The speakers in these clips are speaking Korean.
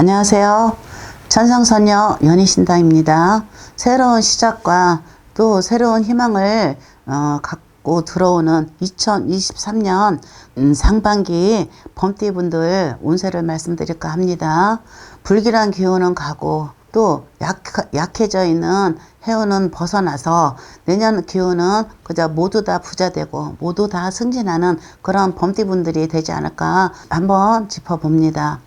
안녕하세요. 천상소녀 연희신당입니다. 새로운 시작과 또 새로운 희망을 어, 갖고 들어오는 2023년 음, 상반기 범띠분들 운세를 말씀드릴까 합니다. 불길한 기운은 가고 또 약, 약해져 있는 해운은 벗어나서 내년 기운은 그저 모두 다 부자 되고 모두 다 승진하는 그런 범띠분들이 되지 않을까 한번 짚어봅니다.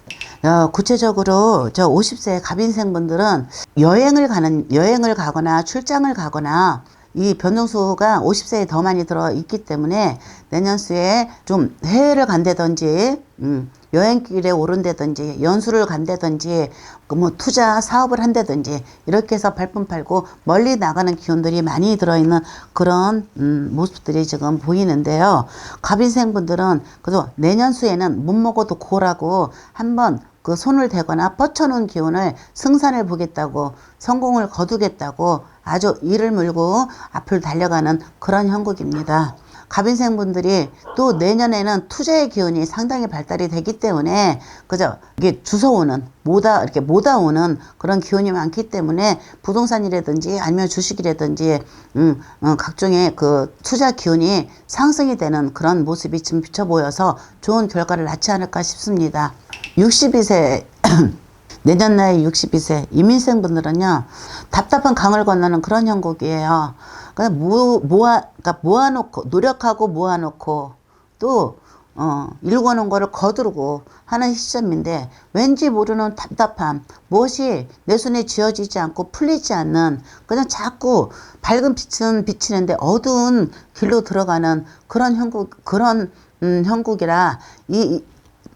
어, 구체적으로 저 50세 갑인생분들은 여행을 가는 여행을 가거나 출장을 가거나 이 변동수가 50세에 더 많이 들어 있기 때문에 내년수에 좀 해외를 간다든지 음, 여행길에 오른다든지 연수를 간다든지 그뭐 투자 사업을 한다든지 이렇게 해서 발품 팔고 멀리 나가는 기운들이 많이 들어있는 그런 음, 모습들이 지금 보이는데요. 갑인생 분들은 그래서 내년 수에는 못 먹어도 고라고 한번 그 손을 대거나 뻗쳐놓은 기운을 승산을 보겠다고 성공을 거두겠다고 아주 이를 물고 앞을 달려가는 그런 형국입니다. 갑인생 분들이 또 내년에는 투자의 기운이 상당히 발달이 되기 때문에 그저 이게 주워오는 모다 이렇게 모다오는 그런 기운이 많기 때문에 부동산이라든지 아니면 주식이라든지 음, 어, 각종의 그 투자 기운이 상승이 되는 그런 모습이 지금 비쳐 보여서 좋은 결과를 낳지 않을까 싶습니다. 62세 내년 나이 62세 이민생 분들은요 답답한 강을 건너는 그런 형국이에요. 그냥 모, 모아, 그러니까 모아놓고 노력하고 모아놓고 또 어, 일궈놓은 거를 거두르고 하는 시점인데 왠지 모르는 답답함 무엇이 내 손에 쥐어지지 않고 풀리지 않는 그냥 자꾸 밝은 빛은 비치는데 어두운 길로 들어가는 그런 형국 그런 음, 형국이라 이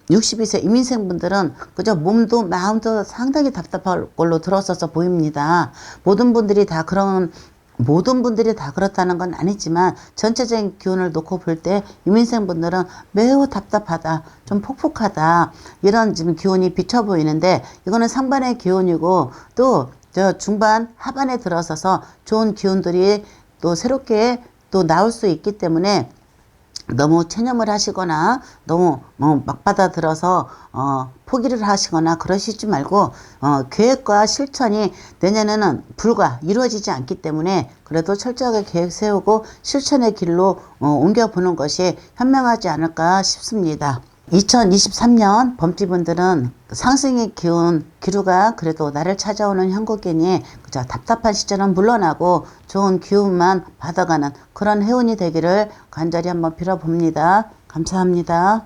62세 이민생 분들은 그저 몸도 마음도 상당히 답답할 걸로 들었어서 보입니다. 모든 분들이 다 그런 모든 분들이 다 그렇다는 건 아니지만 전체적인 기운을 놓고 볼때 이민생 분들은 매우 답답하다, 좀 폭폭하다 이런 지금 기운이 비쳐 보이는데 이거는 상반의 기운이고 또 저 중반 하반에 들어서서 좋은 기운들이 또 새롭게 또 나올 수 있기 때문에 너무 체념을 하시거나 너무 뭐 막 받아들어서 어 포기를 하시거나 그러시지 말고 어 계획과 실천이 내년에는 불과 이루어지지 않기 때문에 그래도 철저하게 계획 세우고 실천의 길로 어 옮겨 보는 것이 현명하지 않을까 싶습니다. 2023년 범띠분들은 상승의 기운, 기류가 그래도 나를 찾아오는 형국이니 그저 답답한 시절은 물러나고 좋은 기운만 받아가는 그런 해운이 되기를 간절히 한번 빌어봅니다. 감사합니다.